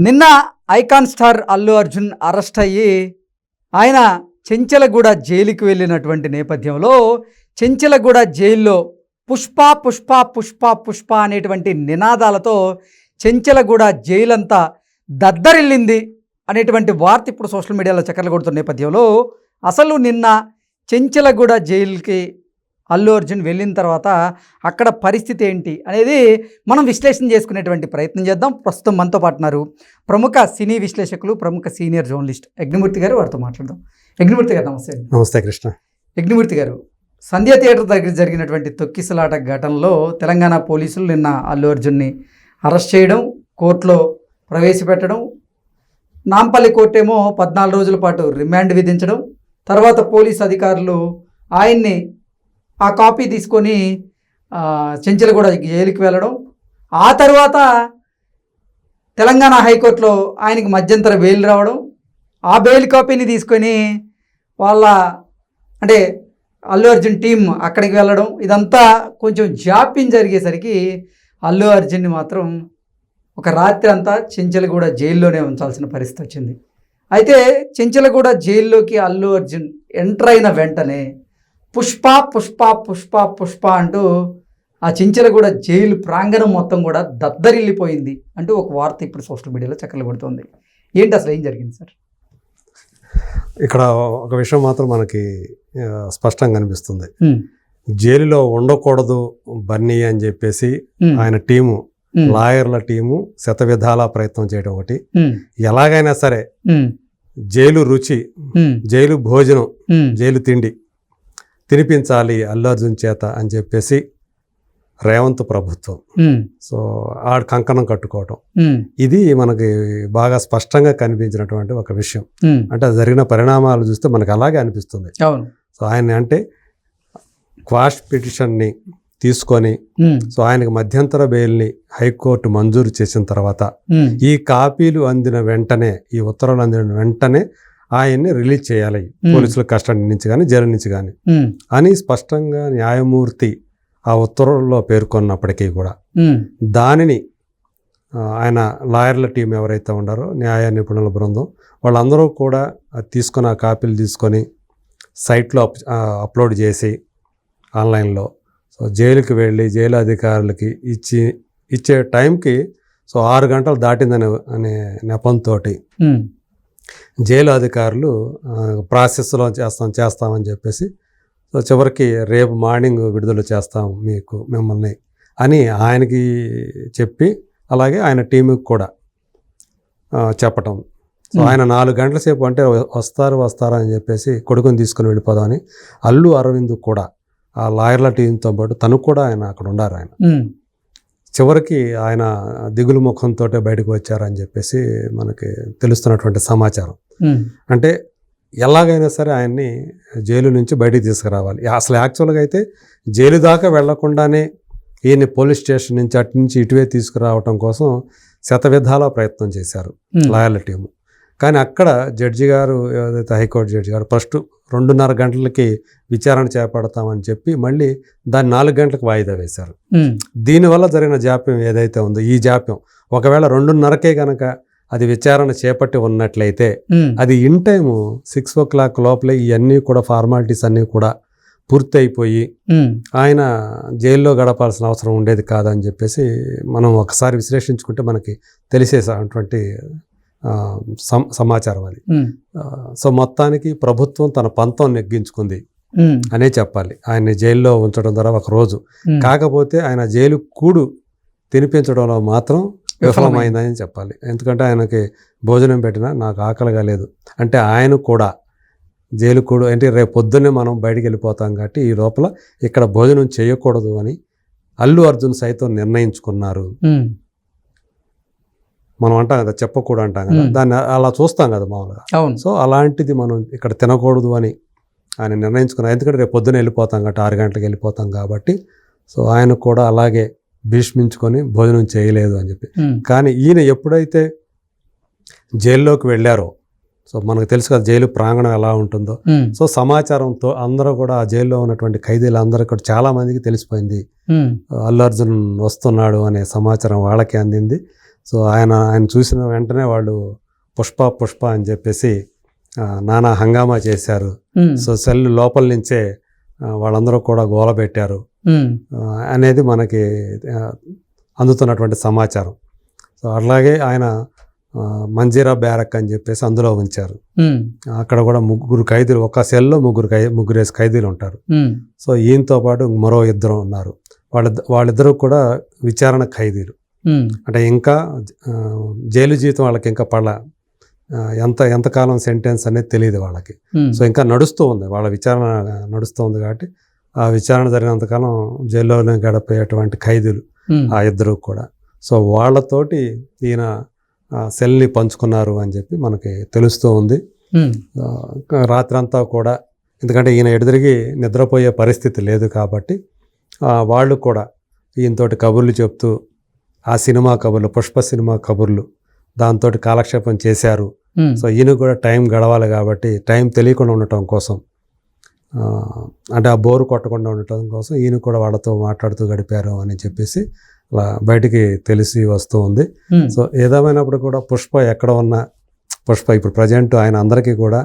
నిన్న icon star Allu Arjun arrest అయ్యి ఆయన చెంచలగూడ జైలుకి వెళ్ళినటువంటి నేపథ్యంలో చెంచలగూడ జైల్లో పుష్ప పుష్ప పుష్ప పుష్ప అనేటువంటి నినాదాలతో చెంచలగూడ జైలంతా దద్దరిల్లింది అనేటువంటి వార్త ఇప్పుడు సోషల్ మీడియాలో చక్కర్లు కొడుతున్న నేపథ్యంలో అసలు నిన్న చెంచలగూడ జైలుకి అల్లు అర్జున్ వెళ్ళిన తర్వాత అక్కడ పరిస్థితి ఏంటి అనేది మనం విశ్లేషణ చేసుకునేటువంటి ప్రయత్నం చేద్దాం. ప్రస్తుతం మనతో పాటు ఉన్నారు ప్రముఖ సినీ విశ్లేషకులు ప్రముఖ సీనియర్ జర్నలిస్ట్ యజ్ఞమూర్తి గారు. వారితో మాట్లాడదాం. యజ్ఞమూర్తి గారు నమస్తే. నమస్తే కృష్ణ. యజ్ఞమూర్తి గారు సంధ్య థియేటర్ దగ్గర జరిగినటువంటి తొక్కిసలాట ఘటనలో తెలంగాణ పోలీసులు నిన్న అల్లు అర్జున్ని అరెస్ట్ చేయడం కోర్టులో ప్రవేశపెట్టడం నాంపల్లి కోర్టు ఏమో పద్నాలుగు రోజుల పాటు రిమాండ్ విధించడం తర్వాత పోలీస్ అధికారులు ఆయన్ని ఆ కాపీ తీసుకొని చెంచలగూడ జైలుకి వెళ్ళడం. ఆ తర్వాత తెలంగాణ హైకోర్టులో ఆయనకి మధ్యంతర బెయిల్ రావడం. ఆ బెయిల్ కాపీని తీసుకొని వాళ్ళ అంటే అల్లు అర్జున్ టీం అక్కడికి వెళ్ళడం. ఇదంతా కొంచెం జాప్యం జరిగేసరికి అల్లు అర్జున్ని మాత్రం ఒక రాత్రి అంతా చెంచలగూడ జైల్లోనే ఉంచాల్సిన పరిస్థితి వచ్చింది. అయితే చెంచలగూడ జైల్లోకి అల్లు అర్జున్ ఎంటర్ అయిన వెంటనే పుష్ప పుష్ప పుష్ప పుష్ప అంటూ ఆ చెంచలగూడ జైలు ప్రాంగణం మొత్తం కూడా దద్దరిల్లిపోయింది అంటూ ఒక వార్త ఇప్పుడు సోషల్ మీడియాలో చక్కలు కొడుతుంది ఏంటి అసలు ఏం జరిగింది సార్? ఇక్కడ ఒక విషయం మాత్రం మనకి స్పష్టంగా కనిపిస్తుంది జైలులో ఉండకూడదు బన్నీ అని చెప్పేసి ఆయన టీము లాయర్ల టీము శతవిధాల ప్రయత్నం చేయడం ఒకటి. ఎలాగైనా సరే జైలు రుచి జైలు భోజనం జైలు తిండి తినిపించాలి అల్లు అర్జున్ చేత అని చెప్పేసి రేవంత్ ప్రభుత్వం. సో ఆడ కంకణం కట్టుకోవటం. ఇది మనకి బాగా స్పష్టంగా కనిపించినటువంటి ఒక విషయం. అంటే అది జరిగిన పరిణామాలు చూస్తే మనకు అలాగే అనిపిస్తుంది. సో ఆయన అంటే క్వాష్ పిటిషన్ని తీసుకొని సో ఆయనకు మధ్యంతర బెయిల్ని హైకోర్టు మంజూరు చేసిన తర్వాత ఈ కాపీలు అందిన వెంటనే ఈ ఉత్తర్వులు అందిన వెంటనే ఆయన్ని రిలీజ్ చేయాలి. పోలీసుల కస్టడీ నుంచి కానీ జైలు నుంచి కానీ అని స్పష్టంగా న్యాయమూర్తి ఆ ఉత్తర్వుల్లో పేర్కొన్నప్పటికీ కూడా దానిని ఆయన లాయర్ల టీం ఎవరైతే ఉన్నారో న్యాయ నిపుణుల బృందం వాళ్ళందరూ కూడా తీసుకొని ఆ కాపీలు తీసుకొని సైట్లో అప్ అప్లోడ్ చేసి ఆన్లైన్లో. సో జైలుకి వెళ్ళి జైలు అధికారులకి ఇచ్చి ఇచ్చే టైంకి సో ఆరు గంటలు దాటిందనే అనే నెపంతో జైలు అధికారులు ప్రాసెస్లో చేస్తాం చేస్తామని చెప్పేసి సో చివరికి రేపు మార్నింగ్ విడుదల చేస్తాం మీకు మిమ్మల్ని అని ఆయనకి చెప్పి అలాగే ఆయన టీంకి కూడా చెప్పటం. సో. ఆయన నాలుగు గంటల సేపు అంటే వస్తారు వస్తారు అని చెప్పేసి కొడుకుని తీసుకుని వెళ్ళిపోదామని అల్లు అరవింద్ కూడా ఆ లాయర్ల టీంతో పాటు తను కూడా ఆయన అక్కడ ఉన్నారు ఆయన. చివరికి ఆయన దిగులు ముఖంతో బయటకు వచ్చారని చెప్పేసి మనకి తెలుస్తున్నటువంటి సమాచారం. అంటే ఎలాగైనా సరే ఆయన్ని జైలు నుంచి బయటికి తీసుకురావాలి. అసలు యాక్చువల్గా అయితే జైలు దాకా వెళ్ళకుండానే ఈయన్ని పోలీస్ స్టేషన్ నుంచి అటు నుంచి ఇటువే తీసుకురావటం కోసం శతవిధాల ప్రయత్నం చేశారు లాయర్ల టీము. కానీ అక్కడ జడ్జి గారు ఏదైతే హైకోర్టు జడ్జి గారు ఫస్ట్ రెండున్నర గంటలకి విచారణ చేపడతామని చెప్పి మళ్ళీ దాన్ని నాలుగు గంటలకు వాయిదా వేశారు. దీనివల్ల జరిగిన జాప్యం ఏదైతే ఉందో ఈ జాప్యం ఒకవేళ రెండున్నరకే కనుక అది విచారణ చేపట్టి ఉన్నట్లయితే అది in time six o'clock లోపలే ఇవన్నీ కూడా ఫార్మాలిటీస్ అన్నీ కూడా పూర్తి అయిపోయి ఆయన జైల్లో గడపాల్సిన అవసరం ఉండేది కాదని చెప్పేసి మనం ఒకసారి విశ్లేషించుకుంటే మనకి తెలిసేటువంటి సమాచారం అది. సో మొత్తానికి ప్రభుత్వం తన పంతం నెగ్గించుకుంది అనే చెప్పాలి. ఆయన్ని జైల్లో ఉంచడం ద్వారా ఒక రోజు. కాకపోతే ఆయన జైలు కూడు తినిపించడంలో మాత్రం విఫలమైందని చెప్పాలి. ఎందుకంటే ఆయనకి భోజనం పెట్టినా నాకు ఆకలిగా లేదు. అంటే ఆయన కూడా జైలు కూడు అంటే రేపు పొద్దున్నే మనం బయటికి వెళ్ళిపోతాం కాబట్టి ఈ లోపల ఇక్కడ భోజనం చేయకూడదు అని అల్లు అర్జున్ సైతం నిర్ణయించుకున్నారు. మనం అంటాం కదా చెప్పకూడదు అంటాం కదా. దాన్ని అలా చూస్తాం కదా మామూలుగా. అవును. సో అలాంటిది మనం ఇక్కడ తినకూడదు అని ఆయన నిర్ణయించుకున్నారు. ఎందుకంటే రేపు పొద్దున వెళ్ళిపోతాం కాబట్టి ఆరు గంటలకు వెళ్ళిపోతాం కాబట్టి సో ఆయన కూడా అలాగే భీష్మించుకొని భోజనం చేయలేదు అని చెప్పి. కానీ ఈయన ఎప్పుడైతే జైల్లోకి వెళ్ళారో సో మనకు తెలుసు కదా జైలు ప్రాంగణం ఎలా ఉంటుందో. సో సమాచారంతో అందరూ కూడా ఆ జైల్లో ఉన్నటువంటి ఖైదీలు అందరూ కూడా చాలా మందికి తెలిసిపోయింది. అల్లు అర్జున్ వస్తున్నాడు అనే సమాచారం వాళ్ళకి అందింది. సో ఆయన ఆయన చూసిన వెంటనే వాళ్ళు పుష్ప పుష్ప అని చెప్పేసి నానా హంగామా చేశారు. సో సెల్ లోపల నుంచే వాళ్ళందరూ కూడా గోల పెట్టారు. అనేది మనకి అందుతున్నటువంటి సమాచారం. సో అలాగే ఆయన మంజీరా బ్యారక్ అని చెప్పేసి అందులో ఉంచారు. అక్కడ కూడా ముగ్గురు ఖైదీలు ఒక సెల్లో ముగ్గురు ఖై ముగ్గురు వేసి ఖైదీలు ఉంటారు. సో ఈయనతో పాటు మరో ఇద్దరు ఉన్నారు. వాళ్ళ వాళ్ళిద్దరూ కూడా విచారణ ఖైదీలు. అంటే ఇంకా జైలు జీవితం వాళ్ళకి ఇంకా పడ ఎంత ఎంతకాలం సెంటెన్స్ అనేది తెలియదు వాళ్ళకి. సో ఇంకా నడుస్తూ ఉంది. వాళ్ళ విచారణ నడుస్తూ ఉంది కాబట్టి ఆ విచారణ జరిగినంతకాలం జైల్లోనే గడిపేటువంటి ఖైదీలు ఆ ఇద్దరు కూడా. సో వాళ్ళతోటి ఈయన సెల్ని పంచుకున్నారు అని చెప్పి మనకి తెలుస్తూ ఉంది. రాత్రంతా కూడా ఎందుకంటే ఈయన ఎదురిగి నిద్రపోయే పరిస్థితి లేదు కాబట్టి వాళ్ళు కూడా ఈయనతోటి కబుర్లు చెప్తూ ఆ సినిమా కబుర్లు పుష్ప సినిమా కబుర్లు దాంతో కాలక్షేపం చేశారు. సో ఈయన కూడా టైం గడవాలి కాబట్టి టైం తెలియకుండా ఉండటం కోసం అంటే ఆ బోరు కొట్టకుండా ఉండటం కోసం ఈయన కూడా వాళ్ళతో మాట్లాడుతూ గడిపారు అని చెప్పేసి అలా బయటికి తెలిసి వస్తూ ఉంది. సో ఏదేమైనప్పుడు కూడా పుష్ప ఎక్కడ ఉన్నా పుష్ప ఇప్పుడు ప్రజెంట్ ఆయన అందరికీ కూడా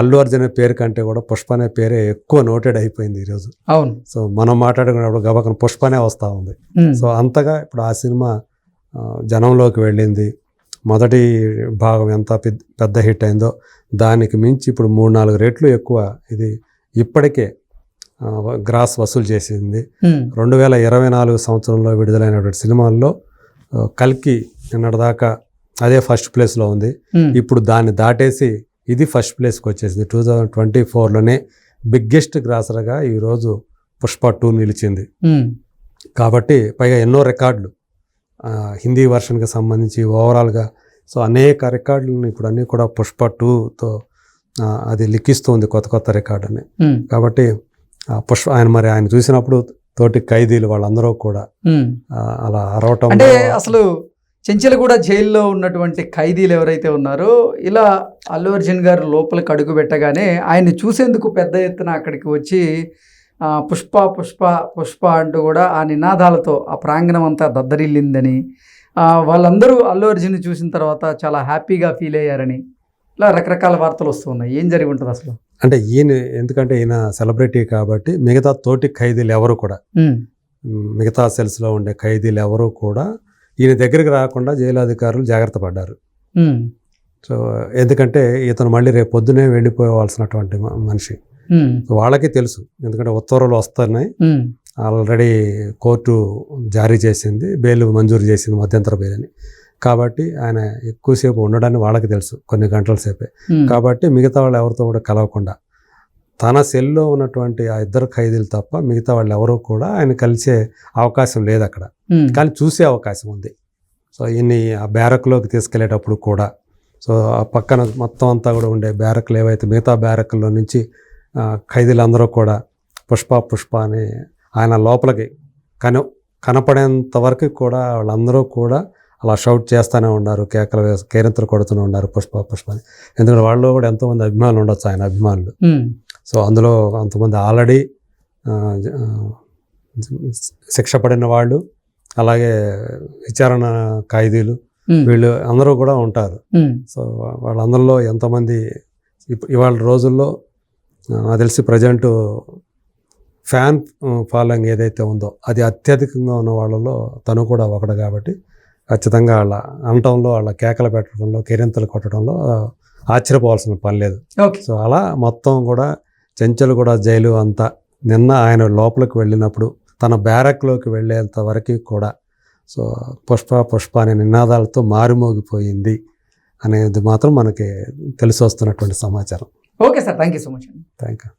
అల్లు అర్జున్ పేరు కంటే కూడా పుష్ప అనే పేరే ఎక్కువ నోటెడ్ అయిపోయింది ఈరోజు. అవును. సో మనం మాట్లాడుకున్నప్పుడు గబకన పుష్పనే వస్తూ ఉంది. సో అంతగా ఇప్పుడు ఆ సినిమా జనంలోకి వెళ్ళింది. మొదటి భాగం ఎంత పెద్ద పెద్ద హిట్ అయిందో దానికి మించి ఇప్పుడు మూడు నాలుగు రెట్లు ఎక్కువ ఇది ఇప్పటికే గ్రాస్ వసూలు చేసింది. రెండు వేల ఇరవై నాలుగు సంవత్సరంలో విడుదలైనటువంటి సినిమాల్లో కల్కి నిన్నటిదాకా అదే ఫస్ట్ ప్లేస్లో ఉంది. ఇప్పుడు దాన్ని దాటేసి ఇది ఫస్ట్ ప్లేస్కి వచ్చేసింది. టూ థౌజండ్ ట్వంటీ ఫోర్లోనే బిగ్గెస్ట్ గ్రాసర్గా ఈరోజు పుష్ప టూ నిలిచింది. కాబట్టి పైగా ఎన్నో రికార్డులు. హిందీ వర్షన్కి సంబంధించి ఓవరాల్గా. సో అనేక రికార్డులను ఇప్పుడు అన్నీ కూడా పుష్ప టూతో అది లిఖిస్తుంది కొత్త కొత్త రికార్డుని. కాబట్టి పుష్ప ఆయన మరి ఆయన చూసినప్పుడు తోటి ఖైదీలు వాళ్ళందరూ కూడా అలా అరవటం అంటే అసలు చెంచలగూడ జైల్లో ఉన్నటువంటి ఖైదీలు ఎవరైతే ఉన్నారో ఇలా అల్లు అర్జున్ గారు లోపలికి అడుగు పెట్టగానే ఆయన్ని చూసేందుకు పెద్ద ఎత్తున అక్కడికి వచ్చి పుష్ప పుష్ప పుష్ప అంటూ కూడా ఆ నినాదాలతో ఆ ప్రాంగణం అంతా దద్దరిల్లిందని వాళ్ళందరూ అల్లు అర్జున్ చూసిన తర్వాత చాలా హ్యాపీగా ఫీల్ అయ్యారని ఇలా రకరకాల వార్తలు వస్తూ ఉన్నాయి. ఏం జరిగి ఉంటుంది అసలు? అంటే ఈయన ఎందుకంటే ఈయన సెలబ్రిటీ కాబట్టి మిగతా తోటి ఖైదీలు ఎవరు కూడా మిగతా సెల్స్లో ఉండే ఖైదీలు ఎవరు కూడా ఈయన దగ్గరికి రాకుండా జైలు అధికారులు జాగ్రత్త పడ్డారు. సో ఎందుకంటే ఇతను మళ్ళీ రేపు పొద్దునే వెళ్ళిపోవాల్సినటువంటి మనిషి. వాళ్ళకి తెలుసు. ఎందుకంటే ఉత్తర్వులు వస్తున్నాయి. ఆల్రెడీ కోర్టు జారీ చేసింది బెయిల్ మంజూరు చేసింది మధ్యంతర బెయిల్ అని కాబట్టి ఆయన ఎక్కువసేపు ఉండడానికి వాళ్ళకి తెలుసు కొన్ని గంటల సేపే. కాబట్టి మిగతా వాళ్ళు ఎవరితో కూడా కలవకుండా. తన సెల్లో ఉన్నటువంటి ఆ ఇద్దరు ఖైదీలు తప్ప మిగతా వాళ్ళు ఎవరు కూడా ఆయన కలిసే అవకాశం లేదు అక్కడ. కానీ చూసే అవకాశం ఉంది. సో ఈయన్ని ఆ బ్యారక్లోకి తీసుకెళ్ళేటప్పుడు కూడా. సో ఆ పక్కన మొత్తం అంతా కూడా ఉండే బ్యారక్లు ఏవైతే మిగతా బ్యారక్లో నుంచి ఖైదీలందరూ కూడా పుష్ప పుష్ప అని ఆయన లోపలికి కన కనపడేంత వరకు కూడా వాళ్ళందరూ కూడా అలా షౌట్ చేస్తూనే ఉన్నారు. కేకలు కేరింతలు కొడుతూనే ఉన్నారు పుష్ప పుష్ప అని. ఎందుకంటే వాళ్ళు కూడా ఎంతోమంది అభిమానులు ఉండొచ్చు ఆయన అభిమానులు. సో అందులో కొంతమంది ఆల్రెడీ శిక్ష పడిన వాళ్ళు అలాగే విచారణ ఖైదీలు వీళ్ళు అందరూ కూడా ఉంటారు. సో వాళ్ళందరిలో ఎంతమంది ఇవాళ రోజుల్లో నాకు తెలిసి ప్రజెంట్ ఫ్యాన్ ఫాలోయింగ్ ఏదైతే ఉందో అది అత్యధికంగా ఉన్న వాళ్ళలో తను కూడా ఒకడు కాబట్టి ఖచ్చితంగా వాళ్ళ అనటంలో వాళ్ళ కేకలు పెట్టడంలో కెరింతలు కొట్టడంలో ఆశ్చర్యపోవాల్సిన పని లేదు. ఓకే. సో అలా మొత్తం కూడా చెంచలు కూడా జైలు అంతా. నిన్న ఆయన లోపలికి వెళ్ళినప్పుడు తన బ్యారక్లోకి వెళ్ళేంత వరకు కూడా సో పుష్ప పుష్ప అనే నినాదాలతో మారుమోగిపోయింది అనేది మాత్రం మనకి తెలిసి వస్తున్నటువంటి సమాచారం. Okay sir thank you so much thank you